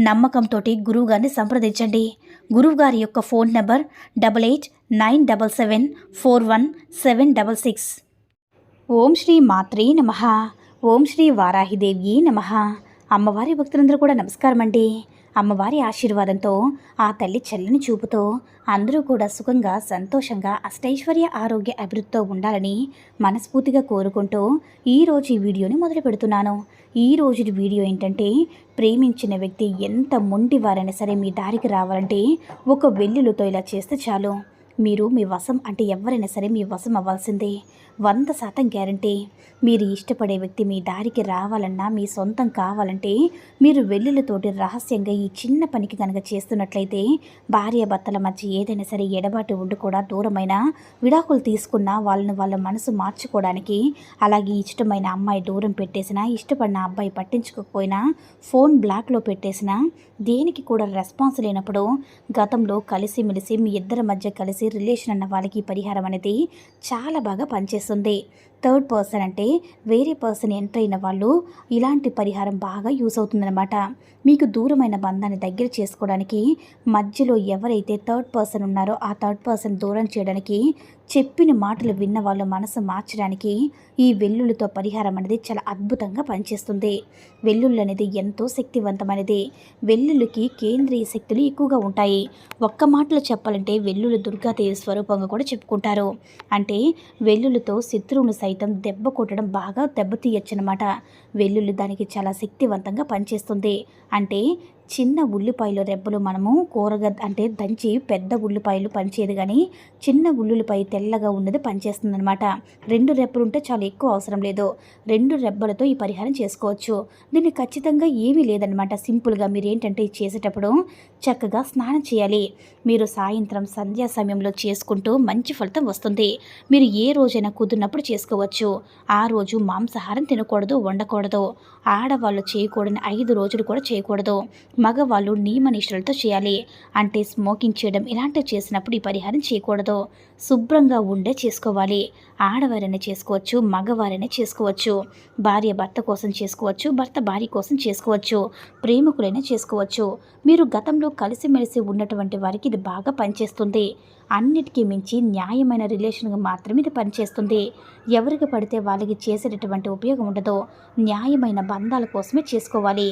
నమ్మకంతో గురువుగారిని సంప్రదించండి. గురువుగారి యొక్క phone number double eight nine double seven four one seven double six. ఓం శ్రీ మాత్రే నమ. ఓం శ్రీ వారాహిదేవి నమ. అమ్మవారి భక్తులందరూ కూడా నమస్కారం అండి. అమ్మవారి ఆశీర్వాదంతో ఆ తల్లి చల్లని చూపుతో అందరూ కూడా సుఖంగా సంతోషంగా అష్టైశ్వర్య ఆరోగ్య అభివృద్ధితో ఉండాలని మనస్ఫూర్తిగా కోరుకుంటూ ఈరోజు ఈ వీడియోని మొదలు పెడుతున్నాను. ఈ రోజు వీడియో ఏంటంటే ప్రేమించిన వ్యక్తి ఎంత మొండివారైనా సరే మీ దారికి రావాలంటే ఒక వెల్లులతో ఇలా చేస్తే చాలు. మీరు మీ వశం అంటే ఎవరైనా సరే మీ వశం అవ్వాల్సిందే. వంద శాతం గ్యారంటీ. మీరు ఇష్టపడే వ్యక్తి మీ దారికి రావాలన్నా మీ సొంతం కావాలంటే మీరు వెల్లులతోటి రహస్యంగా ఈ చిన్న పనికి కనుక చేస్తున్నట్లయితే భార్యాభర్తల మధ్య ఏదైనా సరే ఎడబాటు ఉండి కూడా దూరమైన విడాకులు తీసుకున్న వాళ్ళని వాళ్ళ మనసు మార్చుకోవడానికి అలాగే ఇష్టమైన అమ్మాయి దూరం పెట్టేసినా ఇష్టపడిన అబ్బాయి పట్టించుకోకపోయినా ఫోన్ బ్లాక్లో పెట్టేసినా దేనికి కూడా రెస్పాన్స్ లేనప్పుడు గతంలో కలిసిమెలిసి మీ ఇద్దరి మధ్య కలిసి రిలేషన్ అన్న వాళ్ళకి పరిహారం అనేది చాలా బాగా పనిచేస్తుంది. థర్డ్ పర్సన్ అంటే వేరే పర్సన్ ఎంటర్ అయిన వాళ్ళు ఇలాంటి పరిహారం బాగా యూస్ అవుతుందన్నమాట. మీకు దూరమైన బంధాన్ని దగ్గర చేసుకోవడానికి మధ్యలో ఎవరైతే థర్డ్ పర్సన్ ఉన్నారో ఆ థర్డ్ పర్సన్ దూరం చేయడానికి చెప్పిన మాటలు విన్న వాళ్ళ మనసు మార్చడానికి ఈ వెల్లుల్లితో పరిహారం అనేది చాలా అద్భుతంగా పనిచేస్తుంది. వెల్లుల్లి అనేది ఎంతో శక్తివంతమైనది. వెల్లుల్లికి కేంద్రీయ శక్తులు ఎక్కువగా ఉంటాయి. ఒక్క మాటలో చెప్పాలంటే వెల్లుల్లి దుర్గాదేవి స్వరూపంగా కూడా చెప్పుకుంటారు. అంటే వెల్లుల్లితో శత్రువును సైతం దెబ్బ కొట్టడం బాగా దెబ్బతీయచ్చనమాట వెల్లుల్లి దానికి చాలా శక్తివంతంగా పనిచేస్తుంది. అంటే చిన్న ఉల్లిపాయలు రెబ్బలు మనము కూరగా అంటే దంచి పెద్ద ఉల్లిపాయలు పనిచేయదు కానీ చిన్న ఉల్లిపాయ తెల్లగా ఉన్నది పనిచేస్తుంది అనమాట రెండు రెబ్బలు ఉంటే చాలా ఎక్కువ అవసరం లేదు. రెండు రెబ్బలతో ఈ పరిహారం చేసుకోవచ్చు. దీన్ని ఖచ్చితంగా ఏమీ లేదనమాట సింపుల్గా మీరు ఏంటంటే ఇది చేసేటప్పుడు చక్కగా స్నానం చేయాలి. మీరు సాయంత్రం సంధ్యా సమయంలో చేసుకుంటూ మంచి ఫలితం వస్తుంది. మీరు ఏ రోజైనా కుదిరినప్పుడు చేసుకోవచ్చు. ఆ రోజు మాంసాహారం తినకూడదు వండకూడదు. ఆడవాళ్ళు చేయకూడని ఐదు రోజులు కూడా చేయకూడదు. మగవాళ్ళు నియమనిష్టలతో చేయాలి. అంటే స్మోకింగ్ చేయడం ఇలాంటివి చేసినప్పుడు ఈ పరిహారం చేయకూడదు. శుభ్రంగా ఉండే చేసుకోవాలి. ఆడవారైనా చేసుకోవచ్చు మగవారైనా చేసుకోవచ్చు. భార్య భర్త కోసం చేసుకోవచ్చు భర్త భార్య కోసం చేసుకోవచ్చు ప్రేమికులైనా చేసుకోవచ్చు. మీరు గతంలో కలిసిమెలిసి ఉన్నటువంటి వారికి ఇది బాగా పనిచేస్తుంది. అన్నిటికీ మించి న్యాయమైన రిలేషన్గా మాత్రమే ఇది పనిచేస్తుంది. ఎవరికి పడితే వాళ్ళకి చేసేటటువంటి ఉపయోగం ఉండదు. న్యాయమైన బంధాల కోసమే చేసుకోవాలి.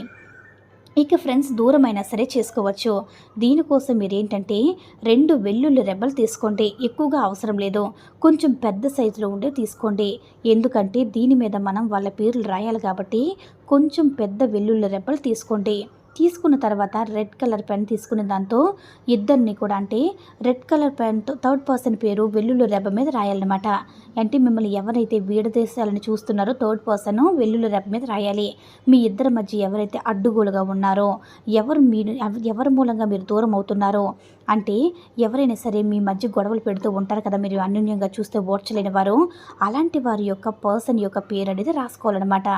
ఇక ఫ్రెండ్స్ దూరమైనా సరే చేసుకోవచ్చు. దీనికోసం మీరు ఏంటంటే రెండు వెల్లుల్లి రెబ్బలు తీసుకోండి. ఎక్కువగా అవసరం లేదు. కొంచెం పెద్ద సైజులో ఉండే తీసుకోండి. ఎందుకంటే దీని మీద మనం వాళ్ళ పేర్లు రాయాలి కాబట్టి కొంచెం పెద్ద వెల్లుల్లి రెబ్బలు తీసుకోండి. తీసుకున్న తర్వాత రెడ్ కలర్ పెన్ తీసుకున్న దాంతో ఇద్దరిని కూడా అంటే రెడ్ కలర్ పెన్తో థర్డ్ పర్సన్ పేరు వెల్లుల్లి రెబ్బ మీద రాయాలన్నమాట. అంటే మిమ్మల్ని ఎవరైతే వీడదేశాలని చూస్తున్నారో థర్డ్ పర్సన్ వెల్లుల్లి రెబ్బ మీద రాయాలి. మీ ఇద్దరి మధ్య ఎవరైతే అడ్డుగోలుగా ఉన్నారో ఎవరు మీరు ఎవరి మూలంగా మీరు దూరం అవుతున్నారో అంటే ఎవరైనా సరే మీ మధ్య గొడవలు పెడుతూ ఉంటారు కదా మీరు అన్యోన్యంగా చూస్తే ఓర్చలేని వారు అలాంటి వారి యొక్క పర్సన్ యొక్క పేరు అనేది రాసుకోవాలన్నమాట.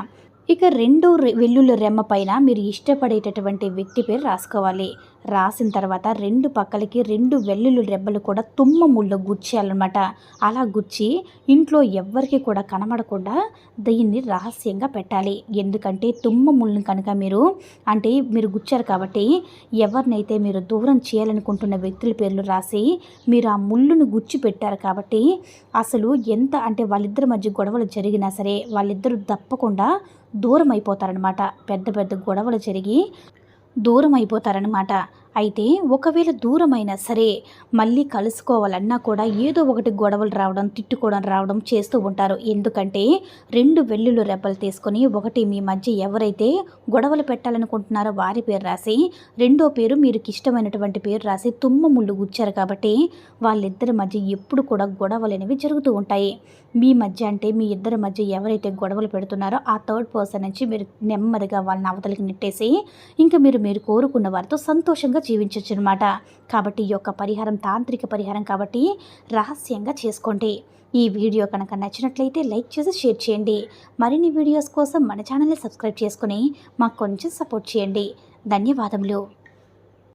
ఇక రెండు రె- వెల్లుల్లి రెమ్మ పైన మీరు ఇష్టపడేటటువంటి వ్యక్తి పేరు రాసుకోవాలి. రాసిన తర్వాత రెండు పక్కలకి రెండు వెల్లుల్లి రెబ్బలు కూడా తుమ్మ ముళ్ళు గుచ్చేయాలన్నమాట. అలా గుచ్చి ఇంట్లో ఎవ్వరికి కూడా కనబడకుండా దీన్ని రహస్యంగా పెట్టాలి. ఎందుకంటే తుమ్మ ముళ్ళని కనుక మీరు అంటే మీరు గుచ్చారు కాబట్టి ఎవరినైతే మీరు దూరం చేయాలనుకుంటున్న వ్యక్తుల పేర్లు రాసి మీరు ఆ ముళ్ళును గుచ్చి పెట్టారు కాబట్టి అసలు ఎంత అంటే వాళ్ళిద్దరి మధ్య గొడవలు జరిగినా సరే వాళ్ళిద్దరూ తప్పకుండా దూరం అయిపోతారనమాట పెద్ద పెద్ద గొడవలు జరిగి దూరం అయిపోతారనమాట అయితే ఒకవేళ దూరమైనా సరే మళ్ళీ కలుసుకోవాలన్నా కూడా ఏదో ఒకటి గొడవలు రావడం తిట్టుకోవడం రావడం చేస్తూ ఉంటారు. ఎందుకంటే రెండు వెల్లులు రెబ్బలు తీసుకొని ఒకటి మీ మధ్య ఎవరైతే గొడవలు పెట్టాలనుకుంటున్నారో వారి పేరు రాసి రెండో పేరు మీరు ఇష్టమైనటువంటి పేరు రాసి తుమ్మ ముళ్ళు గుచ్చారు కాబట్టి వాళ్ళిద్దరి మధ్య ఎప్పుడు కూడా గొడవలు అనేవి జరుగుతూ ఉంటాయి. మీ మధ్య అంటే మీ ఇద్దరి మధ్య ఎవరైతే గొడవలు పెడుతున్నారో ఆ థర్డ్ పర్సన్ నుంచి మీరు నెమ్మదిగా వాళ్ళని అవతలికి నెట్టేసి ఇంకా మీరు మీరు కోరుకున్న వారితో సంతోషంగా జీవించవచ్చు అనమాట కాబట్టి ఈ యొక్క పరిహారం తాంత్రిక పరిహారం కాబట్టి రహస్యంగా చేసుకోండి. ఈ వీడియో కనుక నచ్చినట్లయితే లైక్ చేసి షేర్ చేయండి. మరిన్ని వీడియోస్ కోసం మన ఛానల్ని సబ్స్క్రైబ్ చేసుకుని మాకు కొంచెం సపోర్ట్ చేయండి. ధన్యవాదములు.